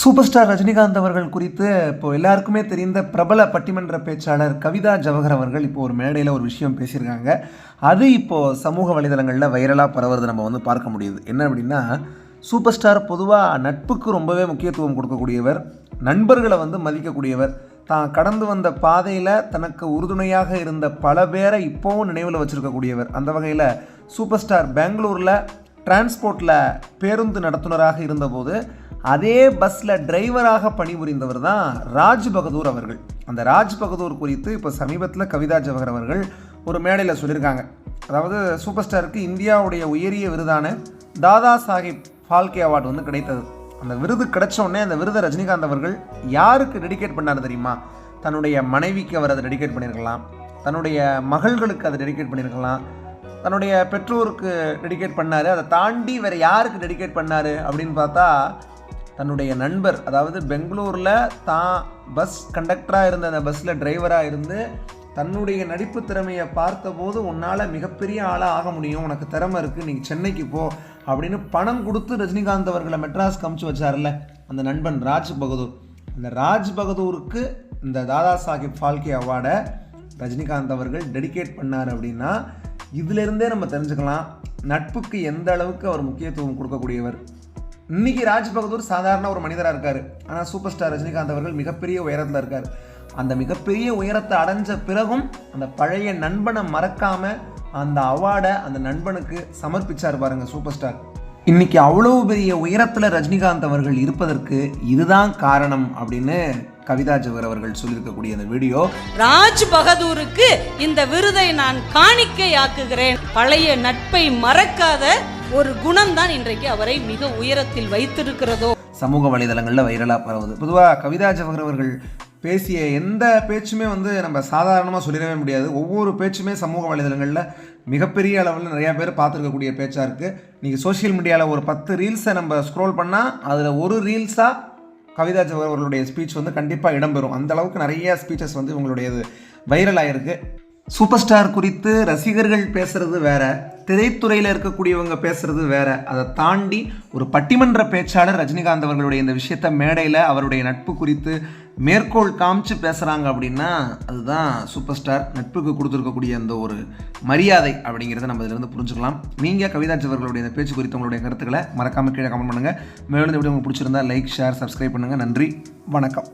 Super star Rajinikanth அவர்கள் குறித்து இப்போ எல்லாருக்குமே தெரிந்த பிரபல பட்டிமன்ற பேச்சாளர் கவிதா ஜவஹர் அவர்கள் இப்போ ஒரு மேடையில் ஒரு விஷயம் பேசியிருக்காங்க. அது இப்போது சமூக வலைதளங்களில் வைரலாக பரவுறது நம்ம வந்து பார்க்க முடியுது. என்ன அப்படின்னா சூப்பர் ஸ்டார் பொதுவாக நட்புக்கு ரொம்பவே முக்கியத்துவம் கொடுக்கக்கூடியவர் நண்பர்களை வந்து மதிக்கக்கூடியவர். தான் கடந்து வந்த பாதையில் தனக்கு உறுதுணையாக இருந்த பல பேரை இப்போவும் நினைவில் வச்சுருக்கக்கூடியவர். அந்த வகையில் சூப்பர் ஸ்டார் பெங்களூரில் டிரான்ஸ்போர்ட்டில் பேருந்து நடத்துனராக இருந்தபோது அதே பஸ்ஸில் டிரைவராக பணிபுரிந்தவர் தான் ராஜ் பகதூர் அவர்கள். அந்த ராஜ் பகதூர் குறித்து இப்போ சமீபத்தில் கவிதா ஜவஹர் அவர்கள் ஒரு மேடையில் சொல்லியிருக்காங்க. அதாவது சூப்பர் ஸ்டாருக்கு இந்தியாவுடைய உயரிய விருதான தாதா சாஹிப் ஃபால்கே அவார்டு வந்து கிடைத்தது. அந்த விருது கிடைச்சோடனே அந்த விருதை ரஜினிகாந்த் அவர்கள் யாருக்கு டெடிகேட் பண்ணார் தெரியுமா? தன்னுடைய மனைவிக்கு அவர் அதை டெடிகேட் பண்ணியிருக்கலாம். தன்னுடைய மகள்களுக்கு அதை டெடிகேட் பண்ணியிருக்கலாம். தன்னுடைய பெற்றோருக்கு டெடிகேட் பண்ணார். அதை தாண்டி வேறு யாருக்கு டெடிகேட் பண்ணார் அப்படின்னு பார்த்தா தன்னுடைய நண்பர் அதாவது பெங்களூரில் தான் பஸ் கண்டக்டராக இருந்த அந்த பஸ்ஸில் டிரைவராக இருந்து தன்னுடைய நடிப்பு திறமையை பார்த்தபோது உன்னால் மிகப்பெரிய ஆளாக ஆக முடியும் உனக்கு திறமை இருக்குது நீங்கள் சென்னைக்கு போ அப்படின்னு பணம் கொடுத்து ரஜினிகாந்த் அவர்களை மெட்ராஸ் கமிச்சு வச்சார்ல அந்த நண்பன் ராஜ் பகதூர். அந்த ராஜ் பகதூருக்கு இந்த தாதா சாஹிப் ஃபால்கே அவார்டை ரஜினிகாந்த் அவர்கள் டெடிகேட் பண்ணார் அப்படின்னா இதிலிருந்தே நம்ம தெரிஞ்சுக்கலாம் நட்புக்கு எந்த அளவுக்கு அவர் முக்கியத்துவம் கொடுக்கக்கூடியவர். இன்னைக்கு ராஜ் பகதூர் சாதாரண ஒரு மனிதராக இருக்கார். ஆனால் சூப்பர் ஸ்டார் ரஜினிகாந்த் அவர்கள் மிகப்பெரிய உயரத்தில் இருக்கார். அந்த மிகப்பெரிய உயரத்தை அடைஞ்ச பிறகும் அந்த பழைய நண்பனை மறக்காம அந்த அவார்டை அந்த நண்பனுக்கு சமர்ப்பிச்சார் பாருங்க சூப்பர் ஸ்டார் இன்னைக்கு அவ்வளவு பெரிய உயரத்தில் ரஜினிகாந்த் அவர்கள் இருப்பதற்கு இதுதான் காரணம் அப்படின்னு கவிதா ஜவர் அவர்கள் சொல்லியிருக்கக்கூடிய அந்த வீடியோ. ராஜ் பகதூருக்கு இந்த விருதை நான் காணிக்கையாக்குகிறேன். பழைய நட்பை மறக்காத ஒரு குணம்தான் இன்றைக்கு அவரை மிக உயரத்தில் வைத்திருக்கிறதோ? சமூக வலைதளங்களில் வைரலாக பரவுது. பொதுவாக கவிதா ஜவஹர் அவர்கள் பேசிய எந்த பேச்சுமே வந்து நம்ம சாதாரணமாக சொல்லிடவே முடியாது. ஒவ்வொரு பேச்சுமே சமூக வலைதளங்களில் மிகப்பெரிய அளவில் நிறையா பேர் பார்த்துருக்கக்கூடிய பேச்சாக இருக்குது நீங்கள் சோஷியல் மீடியாவில் ஒரு பத்து ரீல்ஸை நம்ம ஸ்க்ரோல் பண்ணால் அதில் ஒரு ரீல்ஸாக கவிதா ஜவஹர் அவர்களுடைய ஸ்பீச் வந்து கண்டிப்பாக இடம்பெறும். அந்த அளவுக்கு நிறைய ஸ்பீச்சஸ் வந்து இவங்களுடையது வைரல் ஆகிருக்கு சூப்பர் ஸ்டார் குறித்து ரசிகர்கள் பேசுறது வேற. திரைத்துறையில் இருக்கக்கூடியவங்க பேசுறது வேற. அதை தாண்டி ஒரு பட்டிமன்ற பேச்சாளர் ரஜினிகாந்த் அவர்களுடைய இந்த விஷயத்த மேடையில் அவருடைய நட்பு குறித்து மேற்கோள் காமிச்சு பேசுகிறாங்க அப்படின்னா அதுதான் சூப்பர் ஸ்டார் நட்புக்கு கொடுத்துருக்கக்கூடிய அந்த ஒரு மரியாதை அப்படிங்கிறத நம்ம இதிலிருந்து புரிஞ்சுக்கலாம். நீங்கள் கவிதா அவர்களுடைய இந்த பேச்சு குறித்து உங்களுடைய கருத்துக்களை மறக்காமல் கீழே கமெண்ட் பண்ணுங்கள் மேலும் இந்த வீடியோ உங்களுக்கு பிடிச்சிருந்தா லைக் ஷேர் சப்ஸ்கிரைப் பண்ணுங்கள் நன்றி. வணக்கம்.